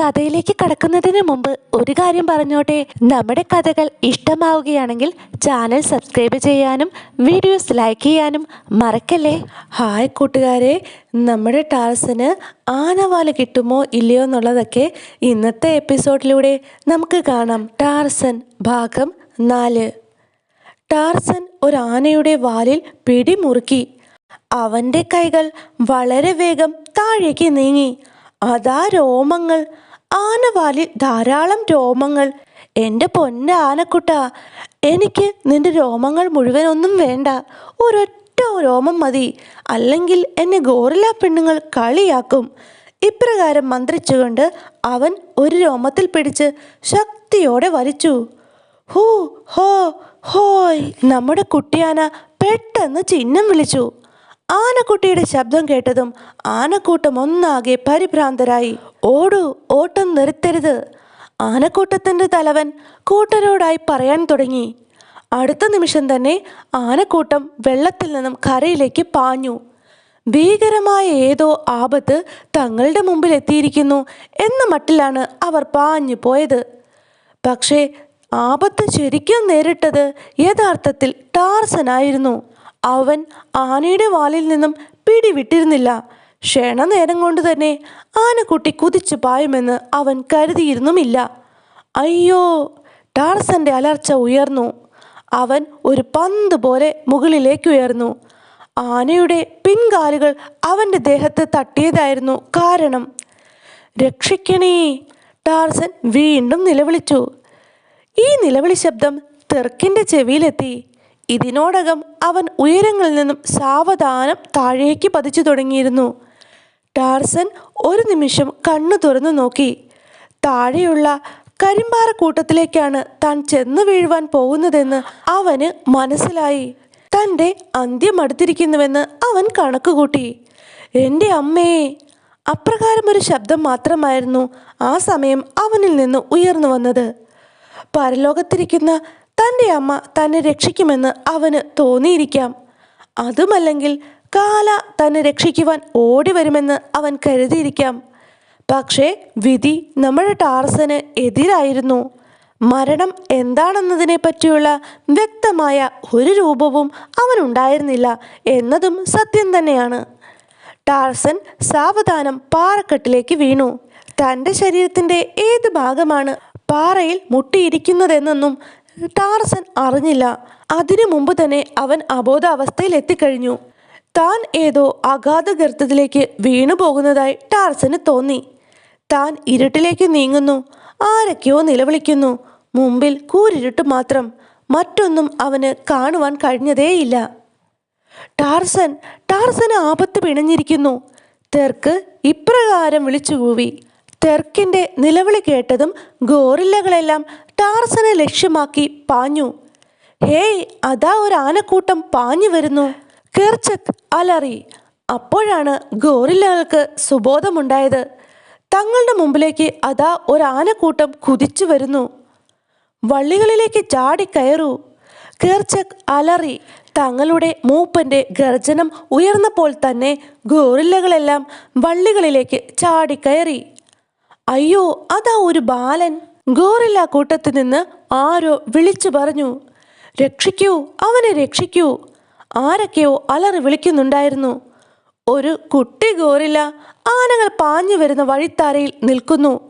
കഥയിലേക്ക് കടക്കുന്നതിന് മുമ്പ് ഒരു കാര്യം പറഞ്ഞോട്ടെ. നമ്മുടെ കഥകൾ ഇഷ്ടമാവുകയാണെങ്കിൽ ചാനൽ സബ്സ്ക്രൈബ് ചെയ്യാനും വീഡിയോസ് ലൈക്ക് ചെയ്യാനും മറക്കല്ലേ? ഹായ് കൂട്ടുകാരെ. നമ്മുടെ ടാർസന് ആനവാൽ കിട്ടുമോ ഇല്ലയോ എന്നുള്ളതൊക്കെ ഇന്നത്തെ എപ്പിസോഡിലൂടെ നമുക്ക് കാണാം. ടാർസൻ ഭാഗം നാല്. ടാർസൻ ഒരു ആനയുടെ വാലിൽ പിടിമുറുക്കി. അവന്റെ കൈകൾ വളരെ വേഗം താഴേക്ക് നീങ്ങി. അതാ രോമങ്ങൾ. ആനവാലിൽ ധാരാളം രോമങ്ങൾ. എന്റെ പൊന്ന ആനക്കുട്ട എനിക്ക് നിന്റെ രോമങ്ങൾ മുഴുവനൊന്നും വേണ്ട. ഒരൊറ്റ രോമം മതി. അല്ലെങ്കിൽ എന്നെ ഗോറില്ല പെണ്ണുങ്ങൾ കളിയാക്കും. ഇപ്രകാരം മന്ത്രിച്ചുകൊണ്ട് അവൻ ഒരു രോമത്തിൽ പിടിച്ച് ശക്തിയോടെ വലിച്ചു. ഹൂ ഹോ ഹോയ് നമ്മുടെ കുട്ടിയാന പെട്ടെന്ന് ചിഹ്നം വിളിച്ചു. ആനക്കുട്ടിയുടെ ശബ്ദം കേട്ടതും ആനക്കൂട്ടം ഒന്നാകെ പരിഭ്രാന്തരായി. ഓടൂ ഓട്ടം നിർത്തരുത് ആനക്കൂട്ടത്തിന്റെ തലവൻ കൂട്ടരോടായി പറയാൻ തുടങ്ങി. അടുത്ത നിമിഷം തന്നെ ആനക്കൂട്ടം വെള്ളത്തിൽ നിന്നും കരയിലേക്ക് പാഞ്ഞു. ഭീകരമായ ഏതോ ആപത്ത് തങ്ങളുടെ മുമ്പിൽ എത്തിയിരിക്കുന്നു എന്ന മട്ടിലാണ് അവർ പാഞ്ഞു പോയത്. പക്ഷേ ആപത്ത് ശരിക്കും നേരിട്ടത് യഥാർത്ഥത്തിൽ ടാർസനായിരുന്നു അവൻ ആനയുടെ വാലിൽ നിന്നും പിടിവിട്ടിരുന്നില്ല. ക്ഷണനേരം കൊണ്ട് തന്നെ ആനക്കുട്ടി കുതിച്ചു പായുമെന്ന് അവൻ കരുതിയിരുന്നുമില്ല. അയ്യോ ടാർസന്റെ അലർച്ച ഉയർന്നു. അവൻ ഒരു പന്ത് പോലെ മുകളിലേക്ക് ഉയർന്നു. ആനയുടെ പിൻകാലുകൾ അവന്റെ ദേഹത്ത് തട്ടിയതായിരുന്നു കാരണം. രക്ഷിക്കണേ ടാർസൻ വീണ്ടും നിലവിളിച്ചു. ഈ നിലവിളി ശബ്ദം തെർക്കിന്റെ ചെവിയിലെത്തി. ഇതിനോടകം അവൻ ഉയരങ്ങളിൽ നിന്നും സാവധാനം താഴേക്ക് പതിച്ചു തുടങ്ങിയിരുന്നു. ടാർസൻ ഒരു നിമിഷം കണ്ണു തുറന്നു നോക്കി. താഴെയുള്ള കരിമ്പാറ കൂട്ടത്തിലേക്കാണ് താൻ ചെന്നു വീഴുവാൻ പോകുന്നതെന്ന് അവന് മനസ്സിലായി. തന്റെ അന്ത്യം അടുത്തിരിക്കുന്നുവെന്ന് അവൻ കണക്കുകൂട്ടി. എന്റെ അമ്മയെ അപ്രകാരം ഒരു ശബ്ദം മാത്രമായിരുന്നു ആ സമയം അവനിൽ നിന്ന് ഉയർന്നു വന്നത്. പരലോകത്തിരിക്കുന്ന തന്റെ അമ്മ തന്നെ രക്ഷിക്കുമെന്ന് അവന് തോന്നിയിരിക്കാം. അതുമല്ലെങ്കിൽ കാല തന്നെ രക്ഷിക്കുവാൻ ഓടി വരുമെന്ന് അവൻ കരുതിയിരിക്കാം. പക്ഷേ വിധി നമ്മുടെ ടാർസന് എതിരായിരുന്നു. മരണം എന്താണെന്നതിനെ പറ്റിയുള്ള വ്യക്തമായ ഒരു രൂപവും അവനുണ്ടായിരുന്നില്ല എന്നതും സത്യം തന്നെയാണ്. ടാർസൻ സാവധാനം പാറക്കെട്ടിലേക്ക് വീണു. തന്റെ ശരീരത്തിന്റെ ഏത് ഭാഗമാണ് പാറയിൽ മുട്ടിയിരിക്കുന്നതെന്നൊന്നും ടാർസൻ അറിഞ്ഞില്ല. അതിനു മുമ്പ് തന്നെ അവൻ അബോധാവസ്ഥയിൽ എത്തിക്കഴിഞ്ഞു. താൻ ഏതോ അഗാധ ഗർത്തത്തിലേക്ക് വീണു പോകുന്നതായി ടാർസന് തോന്നി. താൻ ഇരുട്ടിലേക്ക് നീങ്ങുന്നു. ആരൊക്കെയോ നിലവിളിക്കുന്നു. മുമ്പിൽ കൂരിരുട്ട് മാത്രം. മറ്റൊന്നും അവന് കാണുവാൻ കഴിഞ്ഞതേയില്ല. ടാർസൻ ടാർസന് ആപത്ത് പിണഞ്ഞിരിക്കുന്നു. തെർക്ക് ഇപ്രകാരം വിളിച്ചുകൂവി. തെർക്കിന്റെ നിലവിളി കേട്ടതും ഗോറില്ലകളെല്ലാം ടാർസനെ ലക്ഷ്യമാക്കി പാഞ്ഞു. ഹേയ് അതാ ഒരു ആനക്കൂട്ടം പാഞ്ഞു വരുന്നു. കെർച്ചക് അലറി. അപ്പോഴാണ് ഗോറില്ലകൾക്ക് സുബോധമുണ്ടായത്. തങ്ങളുടെ മുമ്പിലേക്ക് അതാ ഒരു ആനക്കൂട്ടം കുതിച്ചു വരുന്നു. വള്ളികളിലേക്ക് ചാടിക്കയറൂ കീർച്ചക് അലറി. തങ്ങളുടെ മൂപ്പന്റെ ഗർജനം ഉയർന്നപ്പോൾ തന്നെ ഗോറില്ലകളെല്ലാം വള്ളികളിലേക്ക് ചാടിക്കയറി അയ്യോ അതാ ഒരു ബാലൻ. ഗോറില്ല കൂട്ടത്തിൽ നിന്ന് ആരോ വിളിച്ചു പറഞ്ഞു രക്ഷിക്കൂ അവനെ രക്ഷിക്കൂ. ആരൊക്കെയോ അലറി വിളിക്കുന്നുണ്ടായിരുന്നു. ഒരു കുട്ടി ഗോറില്ല ആനകൾ പാഞ്ഞു വരുന്ന വഴിത്താരയിൽ നിൽക്കുന്നു.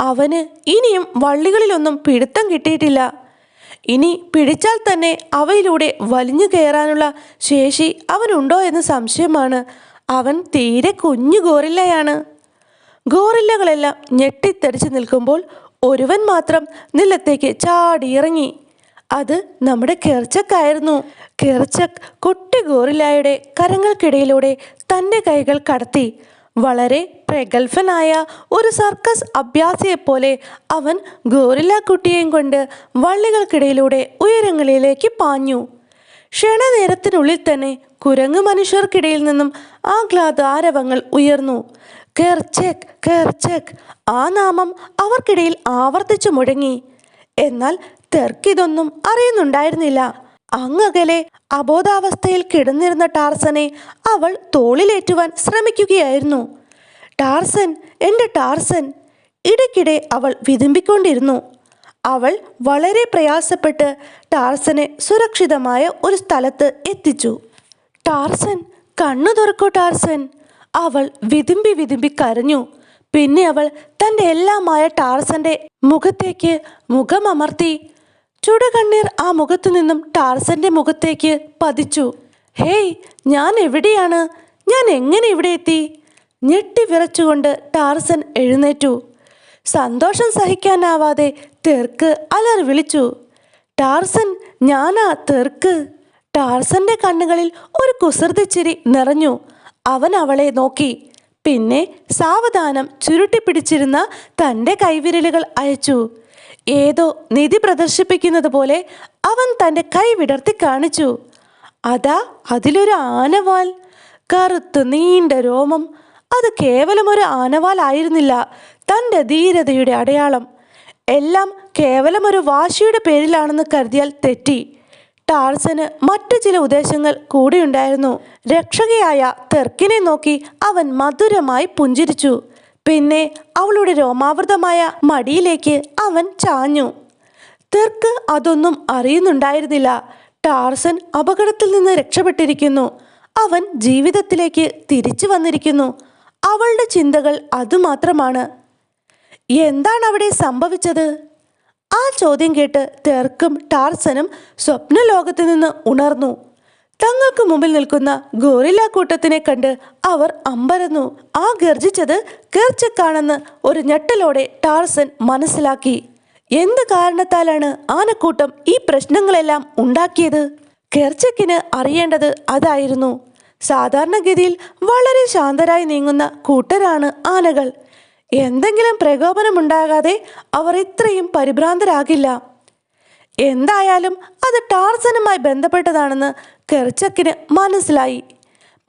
അവന് ഇനിയും വള്ളികളിലൊന്നും പിടുത്തം കിട്ടിയിട്ടില്ല. ഇനി പിടിച്ചാൽ തന്നെ അവയിലൂടെ വലിഞ്ഞു കയറാനുള്ള ശേഷി അവനുണ്ടോ എന്ന് സംശയമാണ്. അവൻ തീരെ കുഞ്ഞു ഗോറില്ലയാണ്. ഗോറില്ലകളെല്ലാം ഞെട്ടിത്തെറിച്ച് നിൽക്കുമ്പോൾ ഒരുവൻ മാത്രം നിലത്തേക്ക് ചാടിയിറങ്ങി. അത് നമ്മുടെ കെർച്ചക്കായിരുന്നു കെർച്ചക് കുട്ടി ഗോറിലായുടെ കരങ്ങൾക്കിടയിലൂടെ തന്റെ കൈകൾ കടത്തി. വളരെ പ്രഗത്ഭനായ ഒരു സർക്കസ് അഭ്യാസിയെപ്പോലെ അവൻ ഗോറില്ല കുട്ടിയെയും കൊണ്ട് വള്ളികൾക്കിടയിലൂടെ ഉയരങ്ങളിലേക്ക് പാഞ്ഞു. ക്ഷണനേരത്തിനുള്ളിൽ തന്നെ കുരങ്ങ് മനുഷ്യർക്കിടയിൽ നിന്നും ആഹ്ലാദ ആരവങ്ങൾ ഉയർന്നു. കെർച്ചെക് കെർച്ചെക് ആ നാമം അവർക്കിടയിൽ ആവർത്തിച്ചു മുഴങ്ങി. എന്നാൽ തെർക്കിതൊന്നും അറിയുന്നുണ്ടായിരുന്നില്ല. അങ്ങകലെ അബോധാവസ്ഥയിൽ കിടന്നിരുന്ന ടാർസനെ അവൾ തോളിലേറ്റുവാൻ ശ്രമിക്കുകയായിരുന്നു. ടാർസൻ എന്റെ ടാർസൻ. ഇടയ്ക്കിടെ അവൾ വിതുമ്പിക്കൊണ്ടിരുന്നു. അവൾ വളരെ പ്രയാസപ്പെട്ട് ടാർസനെ സുരക്ഷിതമായ ഒരു സ്ഥലത്ത് എത്തിച്ചു. ടാർസൻ കണ്ണു തുറക്കൂ ടാർസൻ. അവൾ വിതുമ്പി വിതുമ്പി കരഞ്ഞു. പിന്നെ അവൾ തന്റെ എല്ലാമായ ടാർസന്റെ മുഖത്തേക്ക് മുഖമമർത്തി ചുടുകണ്ണീർ ആ മുഖത്തു നിന്നും ടാർസന്റെ മുഖത്തേക്ക് പതിച്ചു. ഹേയ് ഞാൻ എവിടെയാണ്? ഞാൻ എങ്ങനെ ഇവിടെ എത്തി? ഞെട്ടി വിറച്ചുകൊണ്ട് ടാർസൻ എഴുന്നേറ്റു. സന്തോഷം സഹിക്കാനാവാതെ തെർക്ക് അലർ വിളിച്ചു. ടാർസൻ ഞാനാ തെർക്ക്? ടാർസന്റെ കണ്ണുകളിൽ ഒരു കുസൃതിച്ചിരി നിറഞ്ഞു. അവൻ അവളെ നോക്കി. പിന്നെ സാവധാനം ചുരുട്ടിപ്പിടിച്ചിരുന്ന തന്റെ കൈവിരലുകൾ അയച്ചു. ഏതോ നിധി പ്രദർശിപ്പിക്കുന്നത് പോലെ അവൻ തന്റെ കൈ വിടർത്തി കാണിച്ചു. അതാ അതിലൊരു ആനവാൽ. കറുത്ത് നീണ്ട രോമം. അത് കേവലം ഒരു ആനവാൽ ആയിരുന്നില്ല. തന്റെ ധീരതയുടെ അടയാളം. എല്ലാം കേവലം ഒരു വാശിയുടെ പേരിലാണെന്ന് കരുതിയാൽ തെറ്റി. ടാർസന് മറ്റു ചില ഉദ്ദേശങ്ങൾ കൂടിയുണ്ടായിരുന്നു. രക്ഷകയായ തെർക്കിനെ നോക്കി അവൻ മധുരമായി പുഞ്ചിരിച്ചു. പിന്നെ അവളുടെ രോമാവൃതമായ മടിയിലേക്ക് അവൻ ചാഞ്ഞു. തെർക്ക് അതൊന്നും അറിയുന്നുണ്ടായിരുന്നില്ല. ടാർസൻ അപകടത്തിൽ നിന്ന് രക്ഷപ്പെട്ടിരിക്കുന്നു. അവൻ ജീവിതത്തിലേക്ക് തിരിച്ചു വന്നിരിക്കുന്നു. അവളുടെ ചിന്തകൾ അതുമാത്രമാണ്. എന്താണ് അവിടെ സംഭവിച്ചത്? ആ ചോദ്യം കേട്ട് തെർക്കും ടാർസനും സ്വപ്നലോകത്ത് നിന്ന് ഉണർന്നു. തങ്ങൾക്ക് മുമ്പിൽ നിൽക്കുന്ന ഗോറില്ല കൂട്ടത്തിനെ കണ്ട് അവർ അമ്പരന്നു. ആ ഗർജിച്ചത് കേർച്ചക്കാണെന്ന് ഒരു ഞെട്ടലോടെ ടാർസൻ മനസ്സിലാക്കി. എന്ത് കാരണത്താലാണ് ആനക്കൂട്ടം ഈ പ്രശ്നങ്ങളെല്ലാം ഉണ്ടാക്കിയത്? കെർച്ചക്കിന് അറിയേണ്ടത് അതായിരുന്നു. സാധാരണഗതിയിൽ വളരെ ശാന്തരായി നീങ്ങുന്ന കൂട്ടരാണ് ആനകൾ. എന്തെങ്കിലും പ്രകോപനമുണ്ടാകാതെ അവർ ഇത്രയും പരിഭ്രാന്തരാകില്ല. എന്തായാലും അത് ടാർസനുമായി ബന്ധപ്പെട്ടതാണെന്ന് കെർച്ചക്കിന് മനസ്സിലായി.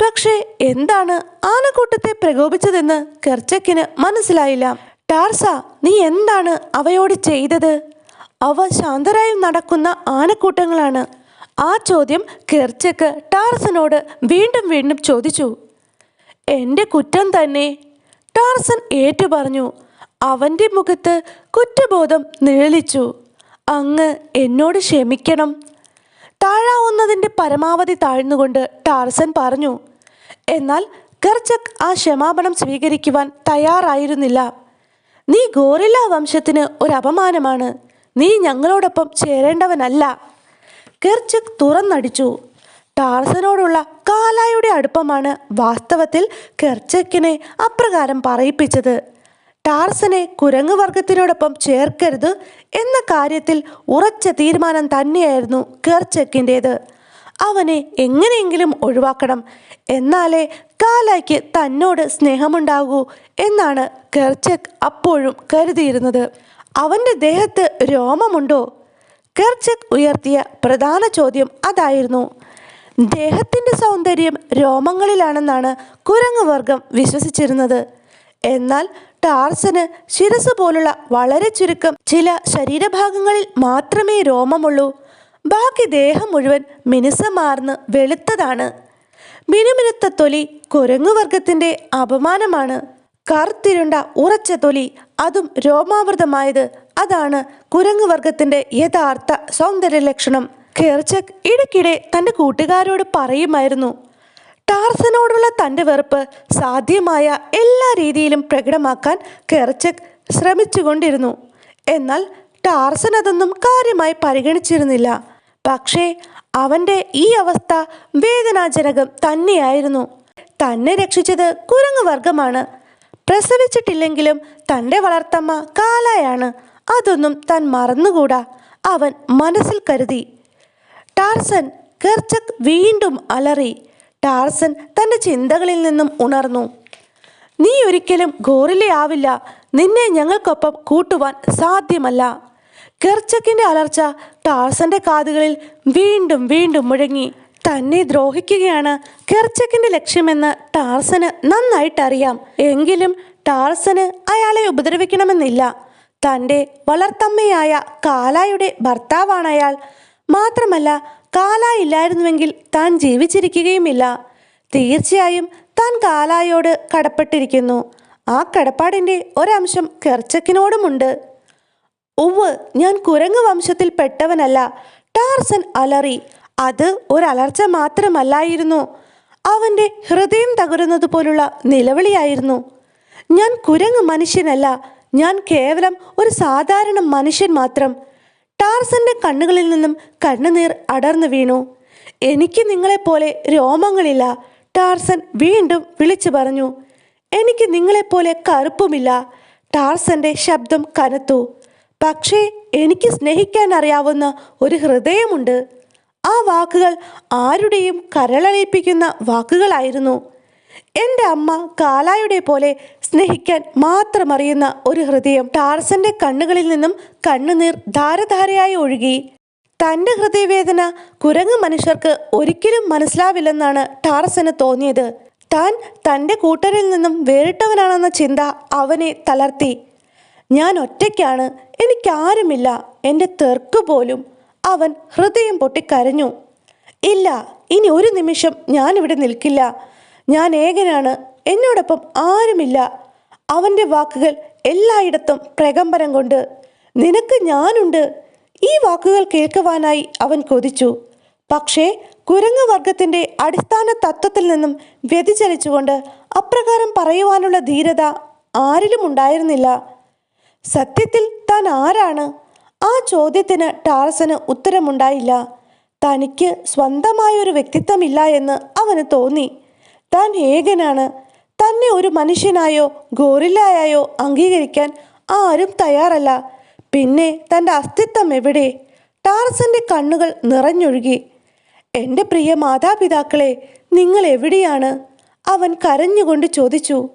പക്ഷേ എന്താണ് ആനക്കൂട്ടത്തെ പ്രകോപിച്ചതെന്ന് കെർച്ചക്കിന് മനസ്സിലായില്ല. ടാർസ നീ എന്താണ് അവയോട് ചെയ്തത്? അവ ശാന്തരായി നടക്കുന്ന ആനക്കൂട്ടങ്ങളാണ്. ആ ചോദ്യം കെർച്ചക്ക് ടാർസനോട് വീണ്ടും വീണ്ടും ചോദിച്ചു. എന്റെ കുറ്റം തന്നെ ടാർസൻ ഏറ്റുപറഞ്ഞു. അവന്റെ മുഖത്ത് കുറ്റബോധം നിഴലിച്ചു. അങ്ങ് എന്നോട് ക്ഷമിക്കണം. താഴാവുന്നതിന്റെ പരമാവധി താഴ്ന്നുകൊണ്ട് ടാർസൻ പറഞ്ഞു എന്നാൽ കർച്ചക് ആ ക്ഷമാപണം സ്വീകരിക്കുവാൻ തയ്യാറായിരുന്നില്ല. നീ ഗോറില്ല വംശത്തിന് ഒരു അപമാനമാണ്. നീ ഞങ്ങളോടൊപ്പം ചേരേണ്ടവനല്ല. കെർച്ചക് തുറന്നടിച്ചു. ടാർസനോടുള്ള കാലായുടെ അടുപ്പമാണ് വാസ്തവത്തിൽ കെർച്ചക്കിനെ അപ്രകാരം പറയിപ്പിച്ചത്. ടാർസനെ കുരങ്ങു വർഗത്തിനോടൊപ്പം ചേർക്കരുത് എന്ന കാര്യത്തിൽ ഉറച്ച തീരുമാനം തന്നെയായിരുന്നു കെർച്ചക്കിന്റേത്. അവനെ എങ്ങനെയെങ്കിലും ഒഴിവാക്കണം. എന്നാലേ കാലായ്ക്ക് തന്നോട് സ്നേഹമുണ്ടാകൂ എന്നാണ് കെർച്ചക് അപ്പോഴും കരുതിയിരുന്നത്. അവന്റെ ദേഹത്ത് രോമമുണ്ടോ? കെർച്ചക് ഉയർത്തിയ പ്രധാന ചോദ്യം അതായിരുന്നു. ദേഹത്തിന്റെ സൗന്ദര്യം രോമങ്ങളിലാണെന്നാണ് കുരങ്ങുവർഗം വിശ്വസിച്ചിരുന്നത്. എന്നാൽ ടാർസന് ശിരസ് പോലുള്ള വളരെ ചുരുക്കം ചില ശരീരഭാഗങ്ങളിൽ മാത്രമേ രോമമുള്ളൂ. ബാക്കി ദേഹം മുഴുവൻ മിനുസമാർന്ന് വെളുത്തതാണ്. മിനുമിനുത്ത തൊലി കുരങ്ങുവർഗത്തിന്റെ അപമാനമാണ്. കറുത്തിരുണ്ട ഉറച്ച തൊലി അതും രോമാവൃതമായത് അതാണ് കുരങ്ങുവർഗത്തിന്റെ യഥാർത്ഥ സൗന്ദര്യ ലക്ഷണം കെർച്ചക് ഇടയ്ക്കിടെ തന്റെ കൂട്ടുകാരോട് പറയുമായിരുന്നു ടാർസനോടുള്ള തന്റെ വെറുപ്പ് സാധ്യമായ എല്ലാ രീതിയിലും പ്രകടമാക്കാൻ കെർച്ചക് ശ്രമിച്ചുകൊണ്ടിരുന്നു. എന്നാൽ ടാർസൻ അതൊന്നും കാര്യമായി പരിഗണിച്ചിരുന്നില്ല. പക്ഷേ അവന്റെ ഈ അവസ്ഥ വേദനാജനകം തന്നെയായിരുന്നു. തന്നെ രക്ഷിച്ചത് കുരങ്ങു വർഗമാണ് പ്രസവിച്ചിട്ടില്ലെങ്കിലും തന്റെ വളർത്തമ്മ കാലായാണ്. അതൊന്നും താൻ മറന്നുകൂടാ? അവൻ മനസ്സിൽ കരുതി. ടാർസൻ കെർച്ചക് വീണ്ടും അലറി. ടാർസൻ തന്റെ ചിന്തകളിൽ നിന്നും ഉണർന്നു. നീ ഒരിക്കലും ഗോറിലയാവില്ല നിന്നെ ഞങ്ങൾക്കൊപ്പം കൂട്ടുവാൻ സാധ്യമല്ല. കെർച്ചക്കിന്റെ അലർച്ച ടാർസന്റെ കാതുകളിൽ വീണ്ടും വീണ്ടും മുഴങ്ങി. തന്നെ ദ്രോഹിക്കുകയാണ്. കെർച്ചക്കിന്റെ ലക്ഷ്യമെന്ന് ടാർസന് നന്നായിട്ടറിയാം എങ്കിലും ടാർസന് അയാളെ ഉപദ്രവിക്കണമെന്നില്ല. തന്റെ വളർത്തമ്മയായ കാലായുടെ ഭർത്താവാണ് അയാൾ. മാത്രമല്ല കാലായില്ലായിരുന്നുവെങ്കിൽ താൻ ജീവിച്ചിരിക്കുകയുമില്ല. തീർച്ചയായും താൻ കാലായോട് കടപ്പെട്ടിരിക്കുന്നു. ആ കടപ്പാടിന്റെ ഒരംശം കെർച്ചക്കിനോടുമുണ്ട്. ഉവ് ഞാൻ കുരങ്ങ് വംശത്തിൽ പെട്ടവനല്ല. ടാർസൻ അലറി. അത് ഒരലർച്ച മാത്രമല്ലായിരുന്നു. അവന്റെ ഹൃദയം തകരുന്നത് പോലുള്ള നിലവിളിയായിരുന്നു. ഞാൻ കുരങ്ങ് മനുഷ്യനല്ല. ഞാൻ കേവലം ഒരു സാധാരണ മനുഷ്യൻ മാത്രം. ടാർസന്റെ കണ്ണുകളിൽ നിന്നും കണ്ണുനീർ അടർന്നു വീണു. എനിക്ക് നിങ്ങളെപ്പോലെ രോമങ്ങളില്ല ടാർസൻ വീണ്ടും വിളിച്ചു പറഞ്ഞു. എനിക്ക് നിങ്ങളെപ്പോലെ കറുപ്പുമില്ല ടാർസന്റെ ശബ്ദം കനത്തു. പക്ഷേ എനിക്ക് സ്നേഹിക്കാൻ അറിയാവുന്ന ഒരു ഹൃദയമുണ്ട്. ആ വാക്കുകൾ ആരുടെയും കരളലിപ്പിക്കുന്ന വാക്കുകളായിരുന്നു. എന്റെ അമ്മ കാലായുടെ പോലെ സ്നേഹിക്കാൻ മാത്രമറിയുന്ന ഒരു ഹൃദയം ടാർസന്റെ കണ്ണുകളിൽ നിന്നും കണ്ണുനീർ ധാരധാരയായി ഒഴുകി. തന്റെ ഹൃദയവേദന കുരങ്ങ് മനുഷ്യർക്ക് ഒരിക്കലും മനസ്സിലാവില്ലെന്നാണ് ടാർസന് തോന്നിയത്. താൻ തന്റെ കൂട്ടരിൽ നിന്നും വേറിട്ടവനാണെന്ന ചിന്ത അവനെ തളർത്തി. ഞാൻ ഒറ്റയ്ക്കാണ് എനിക്കാരുമില്ല എന്റെ തെർക്ക് പോലും അവൻ ഹൃദയം പൊട്ടിക്കരഞ്ഞു ഇല്ല ഇനി ഒരു നിമിഷം ഞാൻ ഇവിടെ നിൽക്കില്ല. ഞാൻ ഏകനാണ് എന്നോടൊപ്പം ആരുമില്ല അവന്റെ വാക്കുകൾ എല്ലായിടത്തും പ്രകമ്പനം കൊണ്ട് നിനക്ക് ഞാനുണ്ട്. ഈ വാക്കുകൾ കേൾക്കുവാനായി അവൻ കൊതിച്ചു. പക്ഷേ കുരങ്ങ് വർഗത്തിന്റെ അടിസ്ഥാന തത്വത്തിൽ നിന്നും വ്യതിചലിച്ചുകൊണ്ട് അപ്രകാരം പറയുവാനുള്ള ധീരത ആരിലും ഉണ്ടായിരുന്നില്ല. സത്യത്തിൽ താൻ ആരാണ്? ആ ചോദ്യത്തിന് ടാർസന് ഉത്തരമുണ്ടായില്ല. തനിക്ക് സ്വന്തമായൊരു വ്യക്തിത്വമില്ല എന്ന് അവന് തോന്നി. താൻ ഏകനാണ്. തന്നെ ഒരു മനുഷ്യനായോ ഗോറില്ലായോ അംഗീകരിക്കാൻ ആരും തയ്യാറല്ല. പിന്നെ തന്റെ അസ്തിത്വം എവിടെ? ടാർസന്റെ കണ്ണുകൾ നിറഞ്ഞൊഴുകി. എന്റെ പ്രിയ മാതാപിതാക്കളെ നിങ്ങൾ എവിടെയാണ്? അവൻ കരഞ്ഞുകൊണ്ട് ചോദിച്ചു.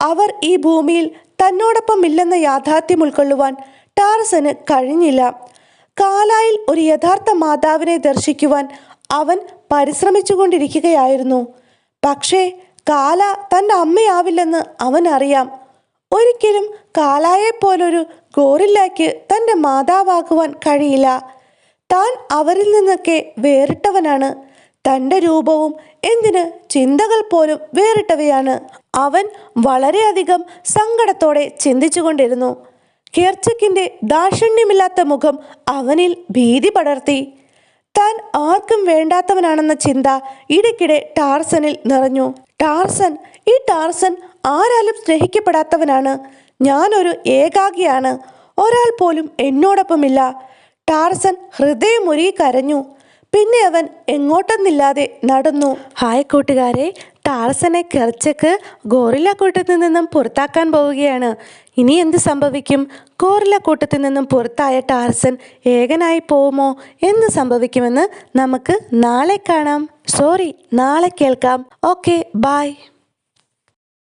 അവർ ഈ ഭൂമിയിൽ തന്നോടൊപ്പം ഇല്ലെന്ന യാഥാർത്ഥ്യം ഉൾക്കൊള്ളുവാൻ ടാർസന് കഴിഞ്ഞില്ല. കാലായിൽ ഒരു യഥാർത്ഥ മാതാവിനെ ദർശിക്കുവാൻ അവൻ പരിശ്രമിച്ചുകൊണ്ടിരിക്കുകയായിരുന്നു. പക്ഷേ കാല തന്റെ അമ്മയാവില്ലെന്ന് അവൻ അറിയാം ഒരിക്കലും കാലായെപ്പോലൊരു ഗോറില്ലയ്ക്ക് തന്റെ മാതാവാകുവാൻ കഴിയില്ല. താൻ അവരിൽ നിന്നൊക്കെ വേറിട്ടവനാണ്. തന്റെ രൂപവും എന്തിന് ചിന്തകൾ പോലും വേറിട്ടവയാണ്. അവൻ വളരെയധികം സങ്കടത്തോടെ ചിന്തിച്ചുകൊണ്ടിരുന്നു. കേർച്ചക്കിന്റെ ദാക്ഷിണ്യമില്ലാത്ത മുഖം അവനിൽ ഭീതി പടർത്തി. താൻ ആർക്കും വേണ്ടാത്തവനാണെന്ന ചിന്ത ഇടയ്ക്കിടെ ടാർസനിൽ നിറഞ്ഞു. ടാർസൻ ഈ ടാർസൻ ആരാലും സ്നേഹിക്കപ്പെടാത്തവനാണ്. ഞാനൊരു ഏകാഗിയാണ്. ഒരാൾ പോലും എന്നോടൊപ്പമില്ല. ടാർസൻ ഹൃദയമുരുകി കരഞ്ഞു. പിന്നെ അവൻ എങ്ങോട്ടെന്നില്ലാതെ നടന്നു. ഹായ് കൂട്ടുകാരെ. ടാർസനെ കെർച്ചക്ക് ഗോറില്ല കൂട്ടത്തിൽ നിന്നും പുറത്താക്കാൻ പോവുകയാണ്. ഇനി എന്ത് സംഭവിക്കും? ഗോറില്ല കൂട്ടത്തിൽ നിന്നും പുറത്തായ ടാർസൻ ഏകനായി പോവുമോ? എന്ത് സംഭവിക്കുമെന്ന് നമുക്ക് നാളെ കാണാം. സോറി നാളെ കേൾക്കാം. Okay bye